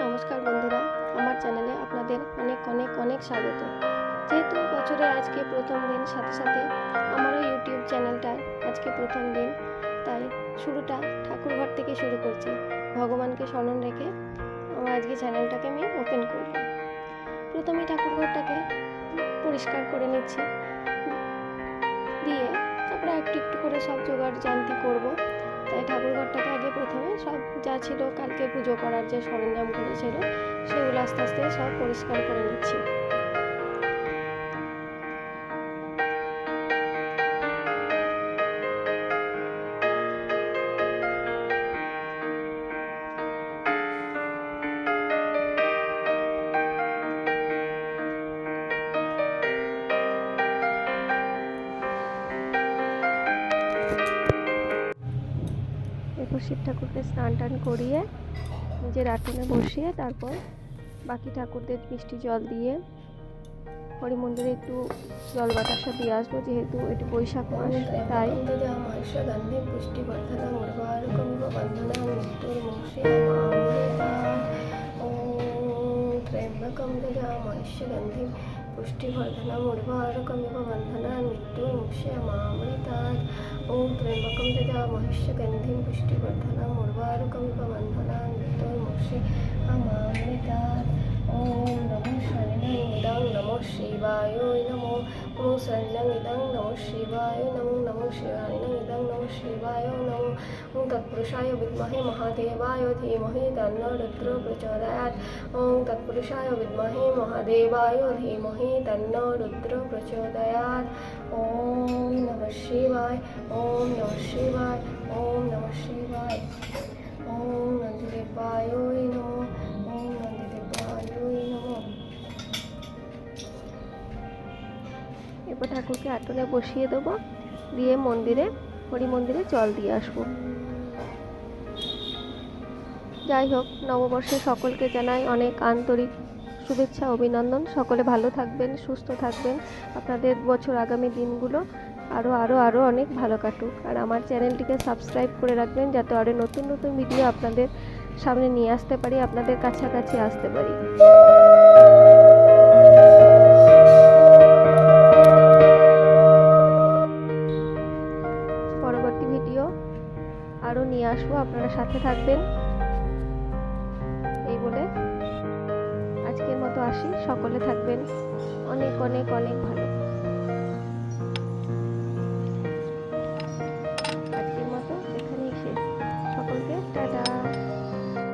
নমস্কার বন্ধুরা, আমার চ্যানেলে আপনাদের অনেক অনেক অনেক স্বাগত। যেহেতু বছরের আজকে প্রথম দিন, সাথে সাথে আমারও ইউটিউব চ্যানেলটা আজকে প্রথম দিন, তাই শুরুটা ঠাকুরঘর থেকে শুরু করছি। ভগবানকে স্মরণ রেখে আমার আজকে চ্যানেলটাকে আমি ওপেন করলাম। প্রথমে ঠাকুরঘরটাকে পরিষ্কার করে নিচ্ছি। দিয়ে তারপরে একটু একটু করে সব জোগাড় জানতি করব। তাই ঠাকুরঘরটাকে আগে প্রথমে সব যা ছিল কালকে পুজো করার যে সরঞ্জামগুলো ছিল, সেগুলো আস্তে আস্তে সব পরিষ্কার করে নিচ্ছি। এরপর শিব ঠাকুরকে স্নান টান করিয়ে নিজের আটনে বসিয়ে তারপর বাকি ঠাকুরদের মিষ্টি জল দিয়ে হরি মন্দিরে একটু জল বাতাসা দিয়ে আসব, যেহেতু একটু বৈশাখ মাস, তাই। পুষ্টি বর্ধনা বন্ধনা মৃত্যুর উর্বারকমিব বন্ধনা মৃত্যুর মুক্ষে মামৃতাৎ ॐ त्र्यम्बकं ददामह्यश्च गन्धिं पुष्टिवर्धनम् उर्वारुकमिव बन्धनान् मृत्युर्मुक्षे अमामृतात् ॐ नमः शरणं नमो शिवाय नमो नमो शरणं इदं नमो शिवाय नमो नमो शिवाय इदं नमो शिवाय नमो ॐ तत्पुरुषाय विद्महे महादेवाय धीमहि तन्नो रुद्रो प्रचोदयात् ॐ तत्पुरुषाय विद्महे महादेवाय धीमहि तन्नो रुद्रो प्रचोदयात् ॐ नमः शिवाय ॐ শিবায়, ওম নমঃ শিবায়। ওম নন্দিদেবায় নম, ওম নন্দিদেবায় এরপর ঠাকুরকে আটলে বসিয়ে দেবো, দিয়ে মন্দিরে হরি মন্দিরে জল দিয়ে আসব। যাই হোক, নববর্ষে সকলকে জানাই অনেক আন্তরিক শুভেচ্ছা, অভিনন্দন। সকলে ভালো থাকবেন, সুস্থ থাকবেন। আপনাদের বছর আগামী দিনগুলো আরও আরও আরও অনেক ভালো কাটুক। আর আমার চ্যানেলটিকে সাবস্ক্রাইব করে রাখবেন যাতে আরও নতুন নতুন ভিডিও আপনাদের সামনে নিয়ে আসতে পারি, আপনাদের কাছাকাছি আসতে পারি। পরবর্তী ভিডিও আরও নিয়ে আসব, আপনারা সাথে থাকবেন। এই বলে আজকের মতো আসি। সকলে থাকবেন। অনেক অনেক অনেক ভালো।